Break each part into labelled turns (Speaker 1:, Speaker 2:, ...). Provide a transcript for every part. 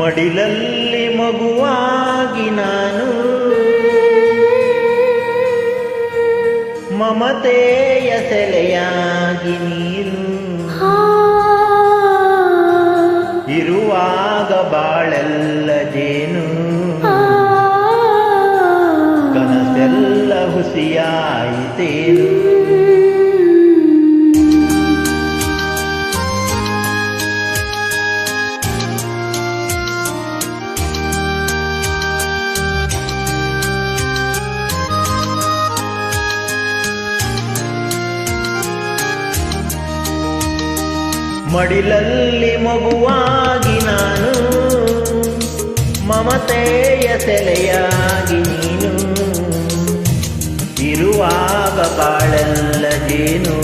Speaker 1: ಮಡಿಲಲ್ಲಿ ಮಗುವಾಗಿ ನಾನು ಮಮತೆಯ ಸೆಲೆಯಾಗಿ ನೀನು ಇರುವಾಗ ಬಾಳೆಲ್ಲ ಜೇನು ಕನಸೆಲ್ಲ ಹುಸಿಯಾಯಿತೇನು. ಮಡಿಲಲ್ಲಿ ಮಗುವಾಗಿ ನಾನು ಮಮತೆಯ ಸೆಲೆಯಾಗಿ ನೀನು. ಇರುವಾಗ ಬಾಳೆಲ್ಲ ಜೇನು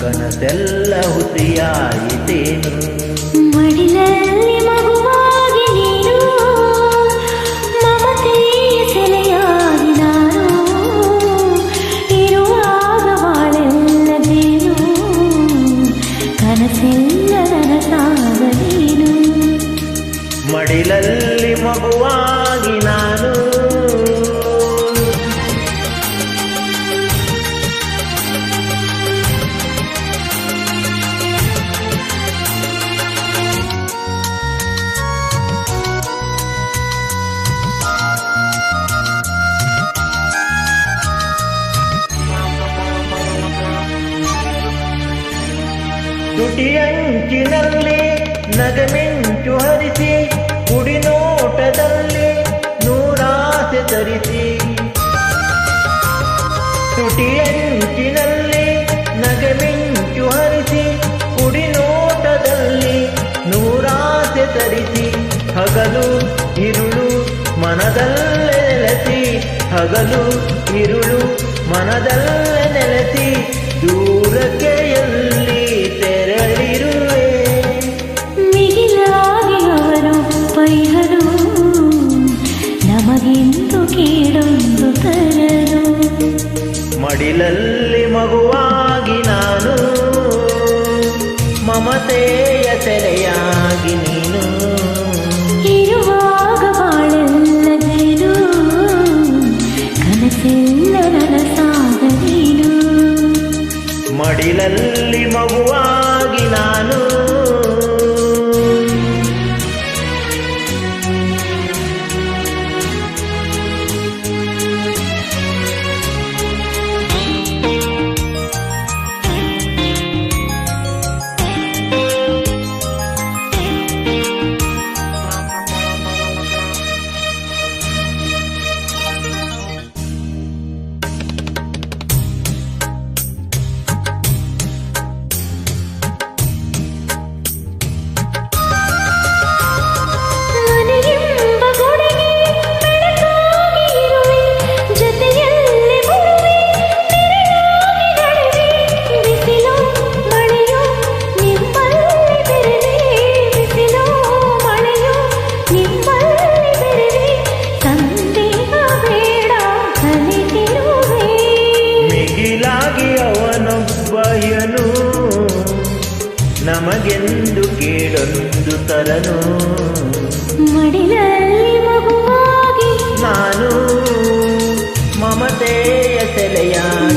Speaker 1: ಕನಸೆಲ್ಲ ಹುಸಿಯಾಯಿತೇನು
Speaker 2: ಮಡಿಲಲ್ಲಿ ಮಗುವಾಗಿ ನಾನು.
Speaker 1: ತುಟಿಯಂಚಿನಲ್ಲಿ ನಗಮೆಂಚು ಹರಿಸಿ ಕುಡಿನೋಟದಲ್ಲಿ ನೂರಾಸೆ ತರಿಸಿ. ತುಟಿಯಂಚಿನಲ್ಲಿ ನಗಮಿಂಚು ಹರಿಸಿ, ಕುಡಿನೋಟದಲ್ಲಿ ನೂರಾಸೆ ತರಿಸಿ. ಹಗಲು ಇರುಳು ಮನದಲ್ಲೇ ನೆಲೆಸಿ, ಹಗಲು ಇರುಳು ಮನದಲ್ಲೇ ನೆಲೆಸಿ, ದೂರಕ್ಕೆ ಮಡಿಲಲ್ಲಿ ಮಗುವಾಗಿ ನಾನು ಮಮತೆಯ ಸೆರೆಯಾಗಿ ನೀನು.
Speaker 2: ಇರುವಾಗ ಬಾಳೆಲ್ಲ ಜೇನು ಕನಸೆಲ್ಲ ನನಸಾದ ನೀನು.
Speaker 1: ಮಡಿಲಲ್ಲಿ ಮಗುವಾಗಿ ನಾನು ನಮಗೆಂದು ಕೇಳೊಂದು ತರನು.
Speaker 2: ಮಡಿಲಲ್ಲಿ ಮಗುವಾಗಿ
Speaker 1: ನಾನು ಮಮತೆಯ ಸೆಲೆಯಾಗಿ